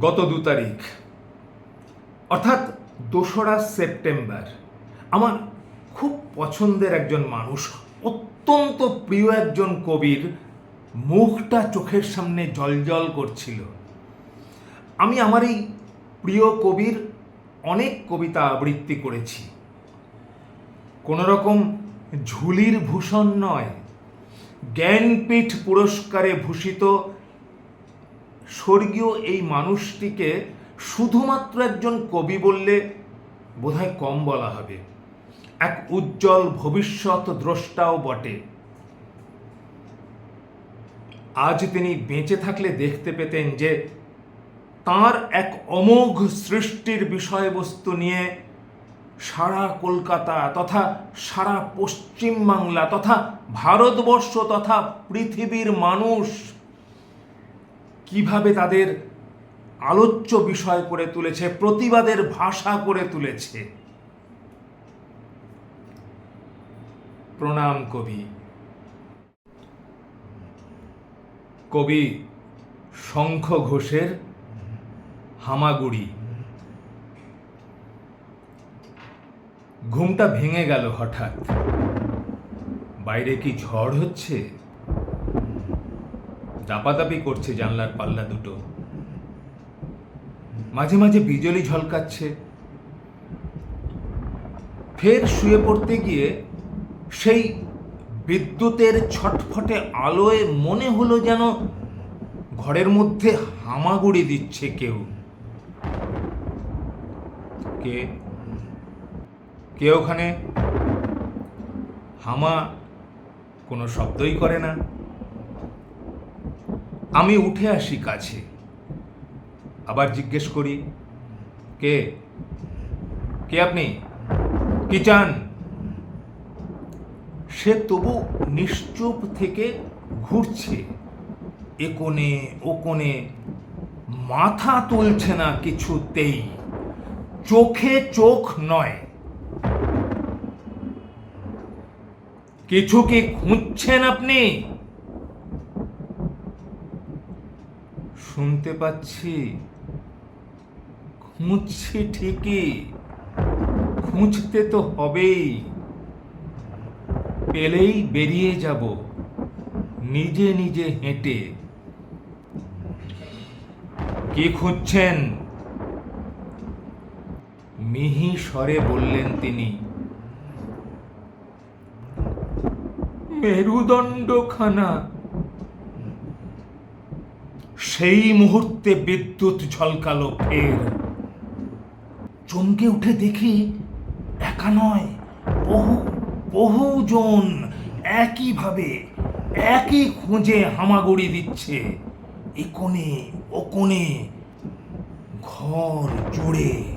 গত দু তারিখ। অর্থাৎ দোসরা সেপ্টেম্বর। আমার খুব পছন্দের একজন মানুষ, অত্যন্ত প্রিয় একজন কবির, মুখটা চোখের সামনে জলজল করছিল। আমি আমার এই প্রিয় কবির অনেক কবিতা আবৃত্তি করেছি। কোনো রকম ঝুলির ভূষণ নয়, জ্ঞানপীঠ পুরস্কারে ভূষিত স্বর্গীয় এই মানুষটিকে শুধুমাত্র একজন কবি বললে বোধহয় কম বলা হবে। এক উজ্জ্বল ভবিষ্যৎ দ্রষ্টাও বটে। আজ তিনি বেঁচে থাকলে দেখতে পেতেন যে তার এক অমোঘ সৃষ্টির বিষয়বস্তু নিয়ে সারা কলকাতা তথা সারা পশ্চিম বাংলা তথা ভারতবর্ষ তথা পৃথিবীর মানুষ কীভাবে তাদের আলোচ্য বিষয় করে তুলেছে, প্রতিবাদের ভাষা করে তুলেছে। প্রণাম কবি। কবি শঙ্খ ঘোষের হামাগুড়ি। ঘুমটা ভেঙে গেল হঠাৎ। বাইরে কি ঝড় হচ্ছে? দাপাদাপি করছে জানলার পাল্লা দুটো। মাঝে মাঝে বিজলি ঝলকাচ্ছে। ফের শুয়ে পড়তে গিয়ে সেই বিদ্যুতের ছটফটে আলোয় মনে হলো যেন ঘরের মধ্যে হামাগুড়ি দিচ্ছে কেউ। কে? কে ওখানে? হামা কোনো শব্দই করে না। আমি উঠে আসি কাছে। আবার জিজ্ঞেস করি, কে? কে আপনি? কি চান? সে তবু নিশ্চুপ থেকে ঘুরছে। এ কোণে, ও কোণে মাথা তুলছে না কিছুতেই। চোখে চোখ নয়। কিছু কি খুঁজছেন আপনি? শুনতে পাচ্ছি। খুঁজছি ঠিকই, খুঁজতে তো হবেই। পেলেই বেরিয়ে যাব, নিজে নিজে হেঁটে। কি খুঁজছেন? মিহি স্বরে বললেন তিনি। মেরুদণ্ডখানা সেই মুহূর্তে বিদ্যুৎ ঝলকালো ফের। চমকে উঠে দেখি একা নয়, বহু, বহুজন একইভাবে, একই খুঁজে হামাগুড়ি দিচ্ছে। এ কোণে, ও কোণে ঘর জুড়ে